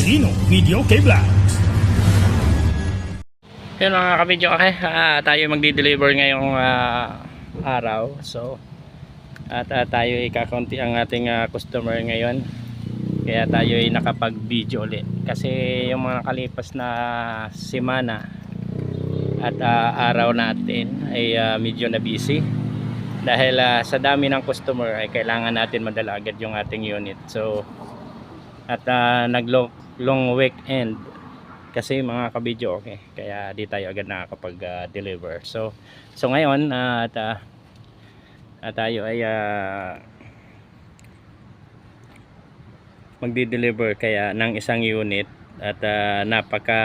Video K Vlogs. Yun mga kabidyo, okay. Ah, tayo magdi-deliver ngayong ah, araw. So, at ah, tayo ikakunti ang ating ah, customer ngayon. Kaya tayo ay nakapag-video ulit. Kasi yung mga nakalipas na semana at ah, araw natin ay ah, medyo na busy. Dahil ah, sa dami ng customer ay kailangan natin madala agad yung ating unit. So, at uh, nag long weekend. Kasi mga kabidyo okay. Kaya di tayo agad nakakapag uh, deliver so so ngayon uh, at uh, at tayo ay uh, magdi-deliver kaya ng isang unit. At uh, napaka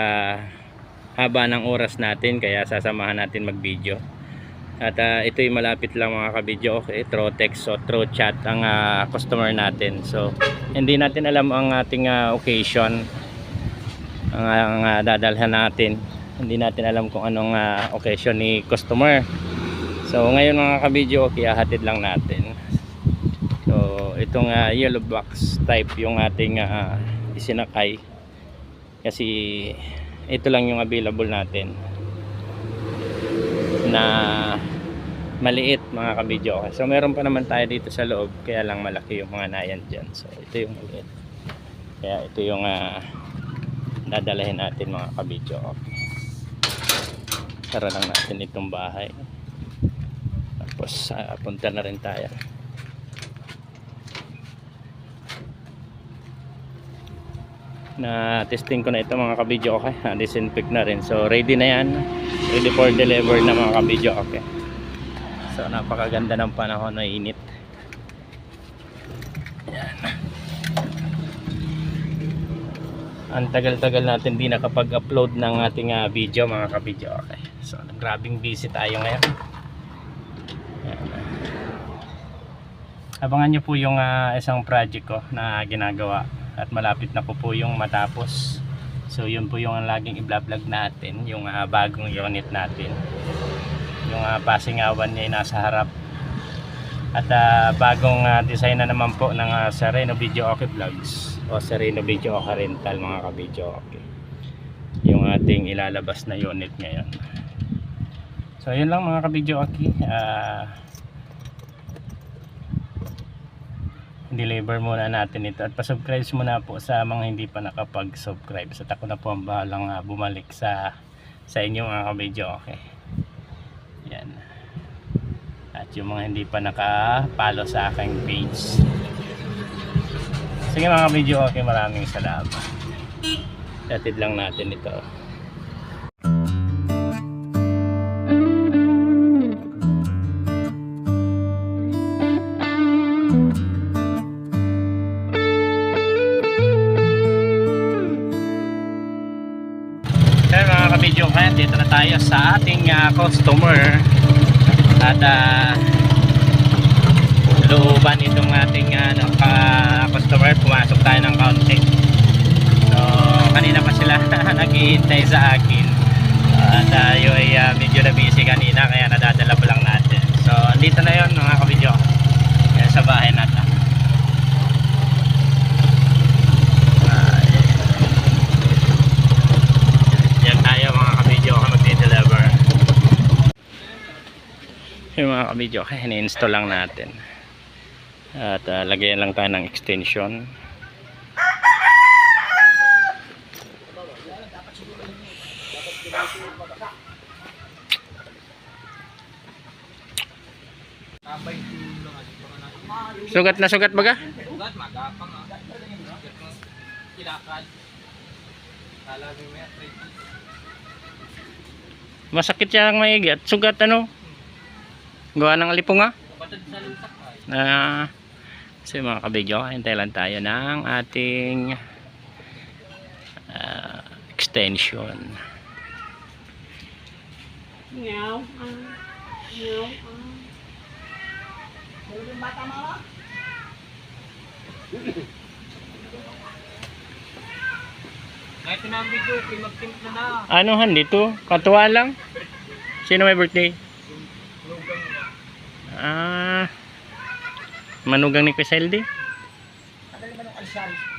haba ng oras natin kaya sasamahan natin mag-video at uh, ito'y malapit lang mga kabidyo okay? Through text o through ang uh, customer natin. So hindi natin alam ang ating uh, occasion ang, ang uh, dadalhan natin. Hindi natin alam kung anong uh, occasion ni customer. So ngayon mga kabidyo okay hatid lang natin. So itong uh, yellow box type yung ating uh, isinakay. Kasi ito lang yung available natin na maliit mga kabidyo so meron pa naman tayo dito sa loob kaya lang malaki yung mga nayan dyan. So ito yung maliit. Kaya ito yung uh, dadalahin natin mga kabidyo okay. tara lang natin itong bahay. Tapos uh, punta na rin tayo na testing ko na ito mga kabidyo okay? Uh, disinfect na rin. So ready na yan. Ready for deliver na mga kabidyo okay? So napakaganda ng panahon. Na init. Yan. Ang tagal-tagal natin di nakapag-upload ng ating uh, video mga kabidyo okay? So grabing busy tayo ngayon. Yan. abangan nyo po yung uh, isang project ko na ginagawa at malapit na po po yung matapos. So yun po yung laging i-vlog natin yung uh, bagong unit natin. Yung uh, pasingawan niya nasa harap. At uh, bagong uh, design na naman po ng uh, Sereno Video Okay Vlogs. O Sereno Video Okay Rental mga ka-video okay yung ating ilalabas na unit ngayon. So yun lang mga ka-video okay uh, deliver muna natin ito. At pasubscribe muna po sa mga hindi pa nakapag-subscribe. Sa ako na po ang bahalang uh, bumalik sa sa inyong mga ka-video okay. Yan. At yung mga hindi pa naka-follow sa aking page. Sige mga ka-video okay maraming salamat. Tatid lang natin ito ka-video kaya dito na tayo sa ating ah, customer. At uh, looban itong ating ano, ka- customer. Pumasok tayo ng kaunti. So kanina pa sila naghihintay sa akin. Ah, tayo ay ah, medyo na busy kanina kaya nadadala pa lang natin. So andito na yon mga ka-video. Yan sa bahay natin Ah, yan tayo mga ka-video ako magdi-deliver yung mga ka-video kaya ini-install lang natin at uh, lagyan lang tayo ng extension sugat na sugat baga Ugat, magapang ah. Kilakad. Masakit siya ang maigi at sugat ano gawa ng ay. na so yung mga kabidyo hintay lang tayo ng ating ah, extension Meow. meow. ah. Ano yung bata mo? Kahit na ang video, kay magtimpla na. anuhan dito katuwa lang sino may birthday. Ah manugang ni Queseldi Tagal naman ng alisari.